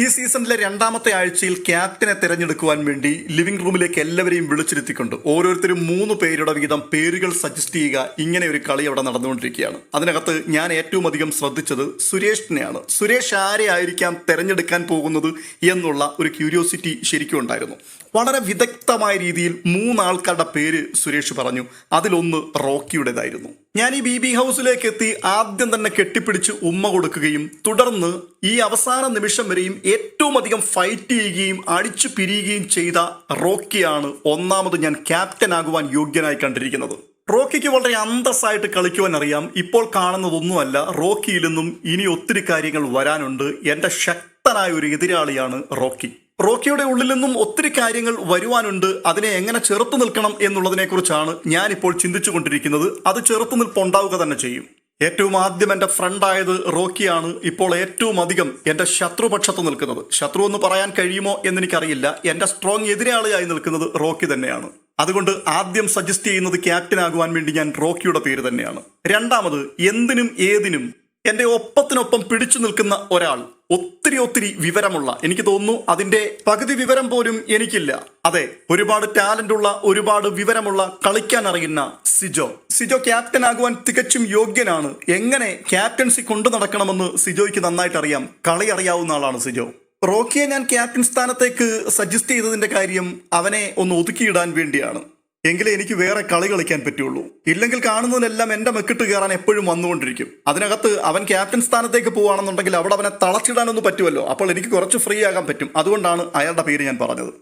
ഈ സീസണിലെ രണ്ടാമത്തെ ആഴ്ചയിൽ ക്യാപ്റ്റനെ തിരഞ്ഞെടുക്കുവാൻ വേണ്ടി ലിവിംഗ് റൂമിലേക്ക് എല്ലാവരെയും വിളിച്ചിരുത്തിക്കൊണ്ട് ഓരോരുത്തരും മൂന്ന് പേരുടെ വീതം പേരുകൾ സജസ്റ്റ് ചെയ്യുക ഇങ്ങനെ ഒരു കളി അവിടെ നടന്നുകൊണ്ടിരിക്കുകയാണ്. അതിനകത്ത് ഞാൻ ഏറ്റവും അധികം ശ്രദ്ധിച്ചത് സുരേഷിനെയാണ്. സുരേഷ് ആരെ ആയിരിക്കാം തിരഞ്ഞെടുക്കാൻ പോകുന്നത് എന്നുള്ള ഒരു ക്യൂരിയോസിറ്റി ശരിക്കും ഉണ്ടായിരുന്നു. വളരെ വിദഗ്ധമായ രീതിയിൽ മൂന്നാൾക്കാരുടെ പേര് സുരേഷ് പറഞ്ഞു. അതിലൊന്ന് റോക്കിയുടേതായിരുന്നു. ഞാൻ ഈ ബി ബി ഹൗസിലേക്ക് എത്തി ആദ്യം തന്നെ കെട്ടിപ്പിടിച്ച് ഉമ്മ കൊടുക്കുകയും തുടർന്ന് ഈ അവസാന നിമിഷം വരെയും ഏറ്റവും അധികം ഫൈറ്റ് ചെയ്യുകയും അടിച്ചു പിരിയുകയും ചെയ്ത റോക്കിയാണ് ഒന്നാമത് ഞാൻ ക്യാപ്റ്റൻ ആകുവാൻ യോഗ്യനായി കണ്ടിരിക്കുന്നത്. റോക്കിക്ക് വളരെ അന്തസ്സായിട്ട് കളിക്കുവാൻ അറിയാം. ഇപ്പോൾ കാണുന്നതൊന്നുമല്ല റോക്കിയിൽ നിന്നും ഇനി ഒത്തിരി കാര്യങ്ങൾ വരാനുണ്ട്. എന്റെ ശക്തനായ ഒരു എതിരാളിയാണ് റോക്കി. റോക്കിയുടെ ഉള്ളിൽ നിന്നും ഒത്തിരി കാര്യങ്ങൾ വരുവാനുണ്ട്. അതിനെ എങ്ങനെ ചെറുത്തു നിൽക്കണം എന്നുള്ളതിനെ കുറിച്ചാണ് ഞാനിപ്പോൾ ചിന്തിച്ചു കൊണ്ടിരിക്കുന്നത് അത് ചെറുത്തു നിൽപ്പുണ്ടാവുക തന്നെ ചെയ്യും. ഏറ്റവും ആദ്യം എന്റെ ഫ്രണ്ടായത് റോക്കിയാണ് ഇപ്പോൾ ഏറ്റവും അധികം എന്റെ ശത്രുപക്ഷത്ത് നിൽക്കുന്നത്. ശത്രു എന്ന് പറയാൻ കഴിയുമോ എന്നെനിക്കറിയില്ല. എന്റെ സ്ട്രോങ് എതിരാളിയായി നിൽക്കുന്നത് റോക്കി തന്നെയാണ്. അതുകൊണ്ട് ആദ്യം സജസ്റ്റ് ചെയ്യുന്നത് ക്യാപ്റ്റൻ ആകുവാൻ വേണ്ടി ഞാൻ റോക്കിയുടെ പേര് തന്നെയാണ്. രണ്ടാമത് എന്തിനും ഏതിനും എന്റെ ഒപ്പത്തിനൊപ്പം പിടിച്ചു നിൽക്കുന്ന ഒരാൾ ഒത്തിരി ഒത്തിരി വിവരമുള്ള എനിക്ക് തോന്നുന്നു അതിന്റെ പകുതി വിവരം പോലും എനിക്കില്ല. അതെ ഒരുപാട് ടാലന്റ് ഉള്ള ഒരുപാട് വിവരമുള്ള കളിക്കാൻ അറിയുന്ന സിജോ. സിജോ ക്യാപ്റ്റൻ ആകുവാൻ തികച്ചും യോഗ്യനാണ്. എങ്ങനെ ക്യാപ്റ്റൻസി കൊണ്ടു നടക്കണമെന്ന് സിജോയ്ക്ക് നന്നായിട്ട് അറിയാം. കളി അറിയാവുന്ന ആളാണ് സിജോ. റോക്കിയെ ഞാൻ ക്യാപ്റ്റൻ സ്ഥാനത്തേക്ക് സജസ്റ്റ് ചെയ്തതിന്റെ കാര്യം അവനെ ഒന്ന് ഒതുക്കിയിടാൻ വേണ്ടിയാണ്. എങ്കിലേ എനിക്ക് വേറെ കളി കളിക്കാൻ പറ്റുള്ളൂ. ഇല്ലെങ്കിൽ കാണുന്നതിനെല്ലാം എന്റെ മെക്കിട്ട് കയറാൻ എപ്പോഴും വന്നുകൊണ്ടിരിക്കും. അതിനകത്ത് അവൻ ക്യാപ്റ്റൻ സ്ഥാനത്തേക്ക് പോവുകയാണെന്നുണ്ടെങ്കിൽ അവിടെ അവനെ തളച്ചിടാനൊന്നും പറ്റുമല്ലോ. അപ്പോൾ എനിക്ക് കുറച്ച് ഫ്രീ ആകാൻ പറ്റും. അതുകൊണ്ടാണ് അയാളുടെ പേര് ഞാൻ പറഞ്ഞത്.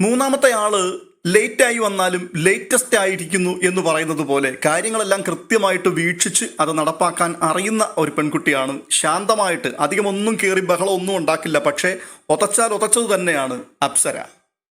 മൂന്നാമത്തെ ആൾ ലേറ്റ് ആയി വന്നാലും ലേറ്റസ്റ്റ് ആയിരിക്കുന്നു എന്ന് പറയുന്നത് പോലെ കാര്യങ്ങളെല്ലാം കൃത്യമായിട്ട് വീക്ഷിച്ച് അത് നടപ്പാക്കാൻ അറിയുന്ന ഒരു പെൺകുട്ടിയാണ്. ശാന്തമായിട്ട് അധികമൊന്നും കയറി ബഹളം ഒന്നും ഉണ്ടാക്കില്ല. പക്ഷേ ഒതച്ചാൽ ഒതച്ചത് തന്നെയാണ് അപ്സര.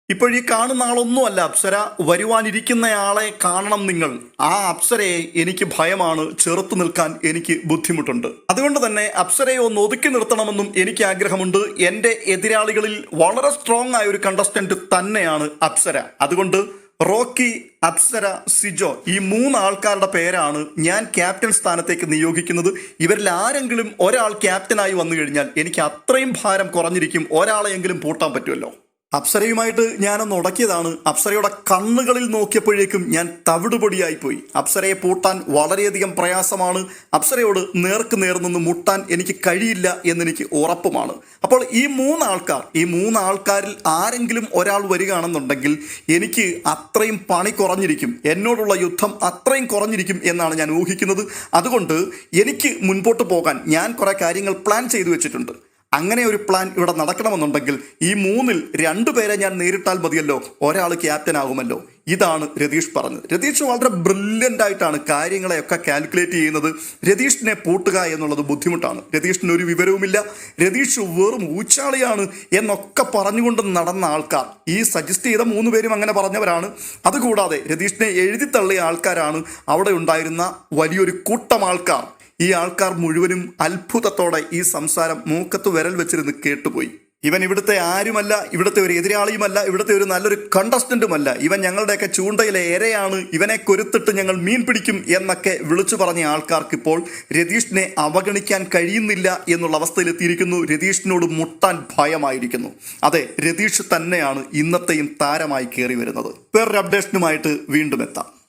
ഇപ്പോൾ ഈ കാണുന്ന ആളൊന്നുമല്ല അപ്സര. വരുവാനിരിക്കുന്നയാളെ കാണണം നിങ്ങൾ. ആ അപ്സരയെ എനിക്ക് ഭയമാണ്. ചെറുത്തു നിൽക്കാൻ എനിക്ക് ബുദ്ധിമുട്ടുണ്ട്. അതുകൊണ്ട് തന്നെ അപ്സരയെ ഒന്ന് ഒതുക്കി നിർത്തണമെന്നും എനിക്ക് ആഗ്രഹമുണ്ട്. എന്റെ എതിരാളികളിൽ വളരെ സ്ട്രോങ് ആയ ഒരു കണ്ടസ്റ്റന്റ് തന്നെയാണ് അപ്സര. അതുകൊണ്ട് റോക്കി അപ്സര സിജോ ഈ മൂന്ന് ആൾക്കാരുടെ പേരാണ് ഞാൻ ക്യാപ്റ്റൻ സ്ഥാനത്തേക്ക് നിയോഗിക്കുന്നത്. ഇവരിൽ ആരെങ്കിലും ഒരാൾ ക്യാപ്റ്റനായി വന്നു കഴിഞ്ഞാൽ എനിക്ക് അത്രയും ഭാരം കുറഞ്ഞിരിക്കും. ഒരാളെയെങ്കിലും പൂട്ടാൻ പറ്റുമല്ലോ. അപ്സരയുമായിട്ട് ഞാനൊന്ന് ഉടക്കിയതാണ്. അപ്സരയുടെ കണ്ണുകളിൽ നോക്കിയപ്പോഴേക്കും ഞാൻ തവിടുപൊടിയായി പോയി അപ്സരയെ പൂട്ടാൻ വളരെയധികം പ്രയാസമാണ്. അപ്സരയോട് നേർക്ക് നേർ നിന്ന് മുട്ടാൻ എനിക്ക് കഴിയില്ല എന്നെനിക്ക് ഉറപ്പുമാണ്. അപ്പോൾ ഈ മൂന്ന് ആൾക്കാർ ഈ മൂന്ന് ആൾക്കാരിൽ ആരെങ്കിലും ഒരാൾ വരികയാണെന്നുണ്ടെങ്കിൽ എനിക്ക് അത്രയും പണി കുറഞ്ഞിരിക്കും. എന്നോടുള്ള യുദ്ധം അത്രയും കുറഞ്ഞിരിക്കും എന്നാണ് ഞാൻ ഊഹിക്കുന്നത്. അതുകൊണ്ട് എനിക്ക് മുൻപോട്ട് പോകാൻ ഞാൻ കുറേ കാര്യങ്ങൾ പ്ലാൻ ചെയ്തു വെച്ചിട്ടുണ്ട്. അങ്ങനെ ഒരു പ്ലാൻ ഇവിടെ നടക്കണമെന്നുണ്ടെങ്കിൽ ഈ മൂന്നിൽ രണ്ടു പേരെ ഞാൻ നേരിട്ടാൽ മതിയല്ലോ. ഒരാൾ ക്യാപ്റ്റൻ ആകുമല്ലോ. ഇതാണ് രതീഷ് പറഞ്ഞത്. രതീഷ് വളരെ ബ്രില്യന്റ് ആയിട്ടാണ് കാര്യങ്ങളെയൊക്കെ കാൽക്കുലേറ്റ് ചെയ്യുന്നത്. രതീഷിനെ പൂട്ടുക എന്നുള്ളത് ബുദ്ധിമുട്ടാണ്. രതീഷിന് ഒരു വിവരവുമില്ല. രതീഷ് വെറും ഊച്ചാളിയാണ് എന്നൊക്കെ പറഞ്ഞുകൊണ്ട് നടന്ന ആൾക്കാർ. ഈ സജസ്റ്റ് ചെയ്ത മൂന്ന് പേരും അങ്ങനെ പറഞ്ഞവരാണ്. അതുകൂടാതെ രതീഷിനെ എഴുതി തള്ളിയ ആൾക്കാരാണ് അവിടെ ഉണ്ടായിരുന്ന വലിയൊരു കൂട്ടം ആൾക്കാർ. ഈ ആൾക്കാർ മുഴുവനും അത്ഭുതത്തോടെ ഈ സംസാരം മൂക്കത്ത് വിരൽ വെച്ചിരുന്ന് കേട്ടുപോയി. ഇവൻ ഇവിടുത്തെ ആരുമല്ല ഇവിടുത്തെ ഒരു എതിരാളിയുമല്ല ഇവിടുത്തെ ഒരു നല്ലൊരു കണ്ടസ്റ്റന്റുമല്ല ഇവൻ ഞങ്ങളുടെയൊക്കെ ചൂണ്ടയിലെ ഇരയാണ് ഇവനെ കൊരുത്തിട്ട് ഞങ്ങൾ മീൻ പിടിക്കും എന്നൊക്കെ വിളിച്ചു പറഞ്ഞ ആൾക്കാർക്ക് ഇപ്പോൾ രതീഷിനെ അവഗണിക്കാൻ കഴിയുന്നില്ല എന്നുള്ള അവസ്ഥയിലെത്തിയിരിക്കുന്നു രതീഷിനോട് മുട്ടാൻ ഭയമായിരിക്കുന്നു. അതെ രതീഷ് തന്നെയാണ് ഇന്നത്തെയും താരമായി കയറി വരുന്നത്. വേറൊരു അപ്ഡേഷനുമായിട്ട് വീണ്ടും എത്താം.